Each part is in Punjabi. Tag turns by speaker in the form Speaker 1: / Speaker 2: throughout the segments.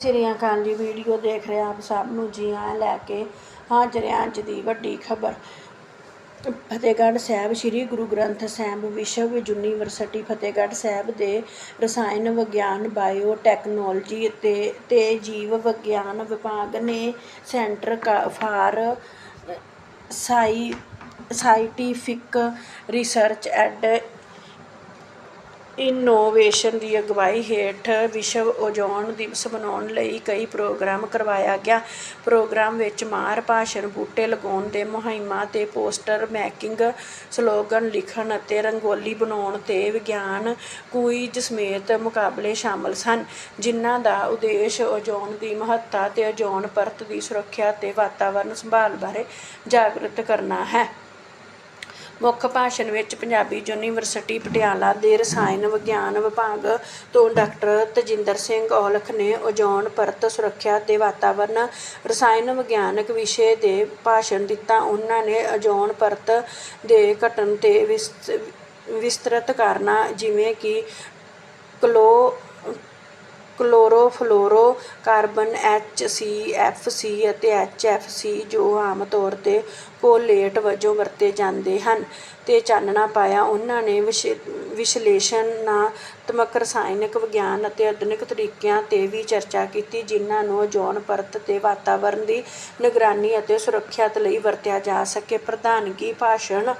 Speaker 1: ਸ੍ਰੀ ਅਕਾਲ ਜੀ ਵੀਡੀਓ ਦੇਖ ਰਹੇ ਆਪ ਸਭ ਨੂੰ ਜੀ ਆਇਆਂ ਲੈ ਕੇ ਹਾਜ਼ਰ ਹਾਂ ਅੱਜ ਦੀ ਵੱਡੀ ਖਬਰ। ਫਤਿਹਗੜ੍ਹ ਸਾਹਿਬ ਸ੍ਰੀ ਗੁਰੂ ਗ੍ਰੰਥ ਸਾਹਿਬ ਵਿਸ਼ਵ ਯੂਨੀਵਰਸਿਟੀ ਫਤਿਹਗੜ੍ਹ ਸਾਹਿਬ ਦੇ ਰਸਾਇਣ ਵਿਗਿਆਨ ਬਾਇਓ ਟੈਕਨੋਲੋਜੀ ਅਤੇ ਤੇ ਜੀਵ ਵਿਗਿਆਨ ਵਿਭਾਗ ਨੇ ਸੈਂਟਰ ਕਾ- ਫਾਰ ਸਾਈ ਸਾਇੰਟੀਫਿਕ ਰਿਸਰਚ ਐਂਡ ਇਨੋਵੇਸ਼ਨ ਦੀ ਅਗਵਾਈ ਹੇਠ ਵਿਸ਼ਵ ਓਜ਼ੋਨ ਦਿਵਸ ਮਨਾਉਣ ਲਈ ਕਈ ਪ੍ਰੋਗਰਾਮ ਕਰਵਾਇਆ ਗਿਆ। ਪ੍ਰੋਗਰਾਮ ਵਿੱਚ ਮਾਹਰ ਭਾਸ਼ਣ, ਬੂਟੇ ਲਗਾਉਣ ਦੇ ਮੁਹਿੰਮਾਂ ਤੇ ਪੋਸਟਰ ਮੇਕਿੰਗ, ਸਲੋਗਨ ਲਿਖਣ ਅਤੇ ਰੰਗੋਲੀ ਬਣਾਉਣ ਤੇ ਵਿਗਿਆਨ ਕੁਇਜ਼ ਸਮੇਤ ਮੁਕਾਬਲੇ ਸ਼ਾਮਲ ਸਨ, ਜਿਨ੍ਹਾਂ ਦਾ ਉਦੇਸ਼ ਓਜ਼ੋਨ ਦੀ ਮਹੱਤਤਾ ਤੇ ਓਜ਼ੋਨ ਪਰਤ ਦੀ ਸੁਰੱਖਿਆ ਤੇ ਵਾਤਾਵਰਣ ਸੰਭਾਲ ਬਾਰੇ ਜਾਗਰੂਕ ਕਰਨਾ ਹੈ। ਮੁੱਖ ਭਾਸ਼ਣ ਵਿੱਚ ਪੰਜਾਬੀ ਯੂਨੀਵਰਸਿਟੀ ਪਟਿਆਲਾ ਦੇ ਰਸਾਇਣ ਵਿਗਿਆਨ ਵਿਭਾਗ ਤੋਂ ਡਾਕਟਰ ਤਜਿੰਦਰ ਸਿੰਘ ਔਲਖ ਨੇ ਓਜ਼ੋਨ ਪਰਤ ਸੁਰੱਖਿਆ ਤੇ ਵਾਤਾਵਰਣ ਰਸਾਇਣ ਵਿਗਿਆਨਕ ਵਿਸ਼ੇ ਦੇ ਭਾਸ਼ਣ ਦਿੱਤਾ। ਉਹਨਾਂ ਨੇ ਓਜ਼ੋਨ ਪਰਤ ਦੇ ਘਟਣ ਤੇ ਵਿਸ- ਵਿਸਤ੍ਰਿਤ ਕਾਰਨਾਂ ਜਿਵੇਂ ਕਿ ਕਲੋ chlorofluorocarbon H C F C ਅਤੇ ਐਚ ਐਫ ਸੀ ਜੋ ਆਮ ਤੌਰ ਤੇ ਕੋਲੇਟ ਵਜੋਂ ਵਰਤੇ ਜਾਂਦੇ ਹਨ ਤੇ ਚਾਨਣਾ ਪਾਇਆ, ਉਹਨਾਂ ਨੇ ਵਿਸ਼- ਵਿਸ਼ਲੇਸ਼ਣਾਤਮਕ ਰਸਾਇਣਕ ਵਿਗਿਆਨ ਅਤੇ ਆਧੁਨਿਕ ਤਰੀਕਿਆਂ ਤੇ ਵੀ ਚਰਚਾ ਕੀਤੀ, ਜਿਨ੍ਹਾਂ ਨੂੰ ਓਜ਼ੋਨ ਪਰਤ ਤੇ ਵਾਤਾਵਰਣ ਦੀ ਨਿਗਰਾਨੀ ਅਤੇ ਸੁਰੱਖਿਆ ਲਈ ਵਰਤਿਆ ਜਾ ਸਕੇ। ਪ੍ਰਧਾਨਗੀ ਭਾਸ਼ਣ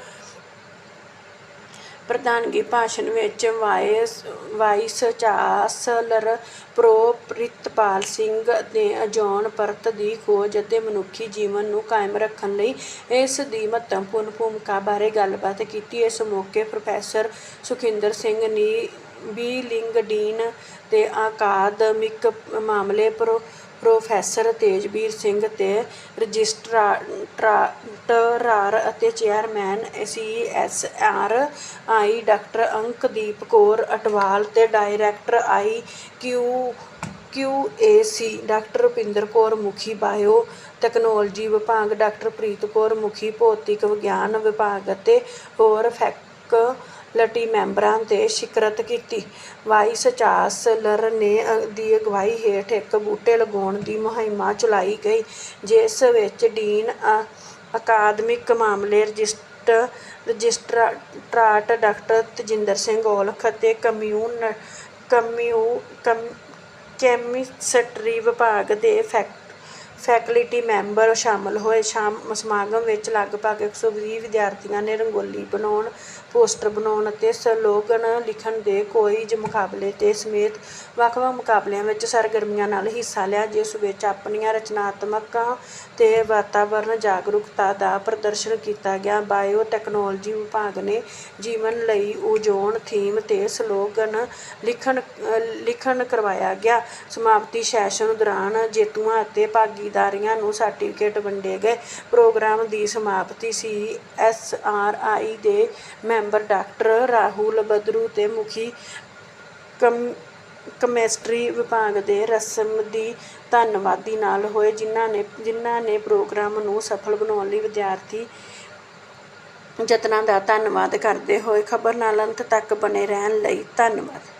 Speaker 1: ਪ੍ਰਧਾਨਗੀ ਭਾਸ਼ਣ ਵਿੱਚ vice vice chancellor prof Pritpal Singh ਨੇ ਓਜ਼ੋਨ ਪਰਤ ਦੀ ਖੋਜ ਅਤੇ ਮਨੁੱਖੀ ਜੀਵਨ ਨੂੰ ਕਾਇਮ ਰੱਖਣ ਲਈ ਇਸ ਦੀ ਮਹੱਤਵਪੂਰਨ ਭੂਮਿਕਾ ਬਾਰੇ ਗੱਲਬਾਤ ਕੀਤੀ। ਇਸ ਮੌਕੇ ਪ੍ਰੋਫੈਸਰ ਸੁਖਿੰਦਰ ਸਿੰਘ ਨੀ ਬੀ ਲਿੰਗ ਡੀਨ ਤੇ ਅਕਾਦਮਿਕ ਮਾਮਲੇ ਪ੍ਰੋ ਪ੍ਰੋਫੈਸਰ ਤੇਜਵੀਰ ਸਿੰਘ ਤੇ ਰਜਿਸਟਰਾਰ ਅਤੇ chairman CSR I doctor Ankdeep Kaur Atwal ਤੇ director I Q IQAC doctor Rupinder Kaur ਮੁਖੀ ਬਾਇਓ ਟੈਕਨੋਲੋਜੀ ਵਿਭਾਗ ਡਾਕਟਰ ਪ੍ਰੀਤ ਕੌਰ ਮੁਖੀ ਭੌਤਿਕ ਵਿਗਿਆਨ ਵਿਭਾਗ ਅਤੇ ਹੋਰ ਫੈਕ ਲਟੀ ਮੈਂਬਰਾਂ 'ਤੇ ਸ਼ਿਕਰਤ ਕੀਤੀ। ਵਾਈਸ ਚਾਂਸਲਰ ਨੇ ਦੀ ਅਗਵਾਈ ਹੇਠ ਇੱਕ ਬੂਟੇ ਲਗਾਉਣ ਦੀ ਮੁਹਿੰਮ ਚਲਾਈ ਗਈ, ਜਿਸ ਵਿੱਚ ਡੀਨ, ਅ- ਅਕਾਦਮਿਕ ਮਾਮਲੇ ਰਜਿਸਟ ਰਜਿਸਟਰਾਰ ਡਾਕਟਰ ਤਜਿੰਦਰ ਸਿੰਘ ਔਲਖ ਅਤੇ ਕਮਿਊਨ, ਕਮਿਊ, ਕਮ, ਕੈਮਿਸਟਰੀ ਵਿਭਾਗ ਦੇ ਫੈਕ, ਫੈਕਲਟੀ ਮੈਂਬਰ ਸ਼ਾਮਲ ਹੋਏ। ਸ਼ਾਮ, ਸਮਾਗਮ ਵਿੱਚ ਲਗਭਗ 120 ਵਿਦਿਆਰਥੀਆਂ ਨੇ ਰੰਗੋਲੀ ਬਣਾਉਣ ਪੋਸਟਰ ਬਣਾਉਣ ਅਤੇ ਸਲੋਗਨ ਲਿਖਣ ਦੇ ਕੁਇਜ਼ ਮੁਕਾਬਲੇ ਤੇ ਸਮੇਤ ਵੱਖ-ਵੱਖ ਮੁਕਾਬਲਿਆਂ ਵਿੱਚ ਸਰਗਰਮੀਆਂ ਨਾਲ ਹਿੱਸਾ ਲਿਆ, ਜਿਸ ਵਿੱਚ ਆਪਣੀਆਂ ਰਚਨਾਤਮਕਾਂ ਤੇ ਵਾਤਾਵਰਣ ਜਾਗਰੂਕਤਾ ਦਾ ਪ੍ਰਦਰਸ਼ਨ ਕੀਤਾ ਗਿਆ। ਬਾਇਓ ਟੈਕਨੋਲੋਜੀ ਵਿਭਾਗ ਨੇ ਜੀਵਨ ਲਈ ਓਜ਼ੋਨ ਥੀਮ ਤੇ ਸਲੋਗਨ ਲਿਖਣ ਲਿਖਣ ਕਰਵਾਇਆ ਗਿਆ। ਸਮਾਪਤੀ ਸੈਸ਼ਨ ਦੌਰਾਨ ਜੇਤੂਆਂ ਅਤੇ ਭਾਗੀਦਾਰੀਆਂ ਨੂੰ ਸਰਟੀਫਿਕੇਟ ਵੰਡੇ ਗਏ। ਪ੍ਰੋਗਰਾਮ ਦੀ ਸਮਾਪਤੀ ਸੀ। ਐਸ ਆਰ ਆਈ ਦੇ ਮੈਂਬਰ ਡਾਕਟਰ ਰਾਹੁਲ ਬਦਰੂ ਤੇ ਮੁਖੀ ਕਮ, ਕੈਮਿਸਟਰੀ ਵਿਭਾਗ ਦੇ ਰਸਮ ਦੀ ਧੰਨਵਾਦੀ ਨਾਲ ਹੋਏ, ਜਿਨ੍ਹਾਂ ਨੇ ਜਿਨ੍ਹਾਂ ਨੇ ਪ੍ਰੋਗਰਾਮ ਨੂੰ ਸਫਲ ਬਣਾਉਣ ਲਈ ਵਿਦਿਆਰਥੀ ਯਤਨਾਂ ਦਾ ਧੰਨਵਾਦ ਕਰਦੇ ਹੋਏ ਖਬਰ ਨਾਲ ਅੰਤ ਤੱਕ ਬਣੇ ਰਹਿਣ ਲਈ ਧੰਨਵਾਦ।